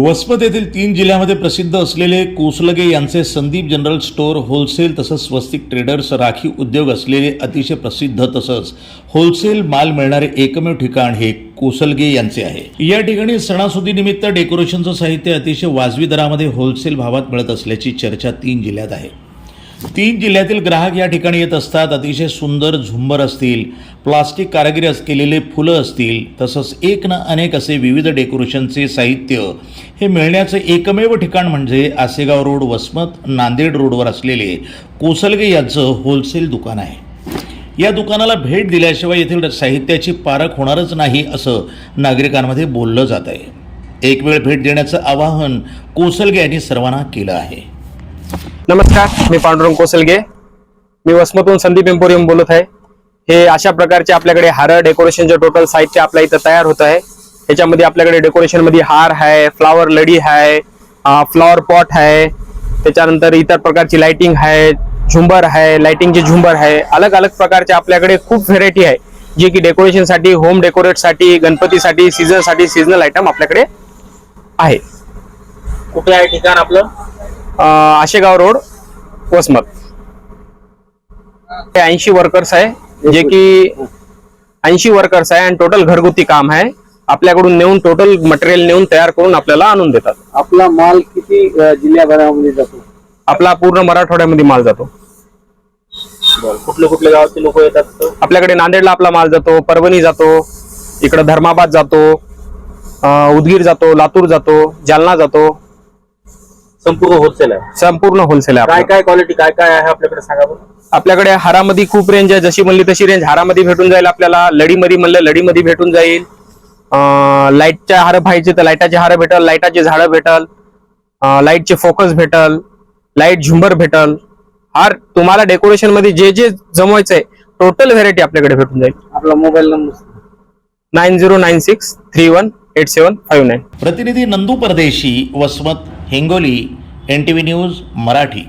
वसमत येथील तीन जिल्ह्यामध्ये प्रसिद्ध असलेले कोसलगे यांचे संदीप जनरल स्टोअर होलसेल तसंच स्वस्तिक ट्रेडर्स राखीव उद्योग असलेले अतिशय प्रसिद्ध तसंच होलसेल माल मिळणारे एकमेव ठिकाण हे कोसलगे यांचे आहे. या ठिकाणी सणासुदीनिमित्त डेकोरेशनचं साहित्य अतिशय वाजवी दरामध्ये होलसेल भावात मिळत असल्याची चर्चा तीन जिल्ह्यात आहे. तीन जिल्ह्यातील ग्राहक या ठिकाणी येत असतात. अतिशय सुंदर झुंबर असतील प्लास्टिक कारागिरी अस- केलेले फुलं असतील तसंच एक ना अनेक असे विविध डेकोरेशनचे साहित्य. हे मिळण्याचं एकमेव ठिकाण म्हणजे आसेगाव रोड वसमत नांदेड रोडवर असलेले कोसलगे यांचं होलसेल दुकान आहे. या दुकानाला भेट दिल्याशिवाय येथील साहित्याची पारख होणारच नाही असं नागरिकांमध्ये बोललं जात आहे एक वेळ भेट देण्याचं आवाहन कोसलगे यांनी सर्वांना केलं आहे. नमस्कार मी पांडुरंग कोसलगे. मी वसमतून संदीप एम्पोरियम बोलत आहे. हे अशा प्रकारचे आपल्याकडे हार डेकोरेशनचे टोटल साहित्य आपल्या इथं तयार होत आहे. त्याच्यामध्ये आपल्याकडे डेकोरेशनमध्ये हार आहे फ्लावर लडी आहे फ्लॉवर पॉट आहे. त्याच्यानंतर इतर प्रकारची लाइटिंग आहे झुंबर आहे लाइटिंगचे झुंबर आहे. अलग अलग प्रकारचे आपल्याकडे खूप व्हेरायटी आहे. जे की डेकोरेशनसाठी होम डेकोरेटसाठी गणपतीसाठी सीझनसाठी सीझनल आयटम आपल्याकडे आहे. कुठे आहे ठिकाण आपलं? आशेगाव रोड वसमत. ऐंशी वर्कर्स आहे जे की ऐंशी वर्कर्स आहे आणि टोटल घरगुती काम आहे. आपल्याकडून नेऊन टोटल मटेरियल नेऊन तयार करून आपल्याला आणून देतात. आपला माल किती जिल्ह्याभरामध्ये जातो? आपला पूर्ण मराठवाड्यामध्ये माल जातो. कुठले कुठले गावाचे लोक येतात? आपल्याकडे नांदेडला आपला माल जातो परभणी जातो इकडं धर्माबाद जातो उदगीर जातो लातूर जातो जालना जातो. संपूर्ण होलसेल आहे. संपूर्ण होलसेल आहे काय आपलं. काय क्वालिटी काय काय आहे आपल्याकडे सांगा बरं. आपल्याकडे हारामध्ये खूप रेंज आहे. जशी म्हणली तशी रेंज हारामध्ये भेटून जाईल आपल्याला. लढीमध्ये म्हणलं लढीमध्ये भेटून जाईल. लाईटच्या हार पाहिजे तर लाईटाचे हार भेटल लाईटाचे झाडं भेटल लाईटचे फोकस भेटल लाइट झुंबर भेटल. हार तुम्हाला डेकोरेशनमध्ये जे जे जमवायचं आहे टोटल व्हेरायटी आपल्याकडे भेटून जाईल. आपला mobile number nine zero nine six three one eight seven five nine. प्रतिनिधी Nandu Pardeshi Vasmat Hingoli N T V news Marathi.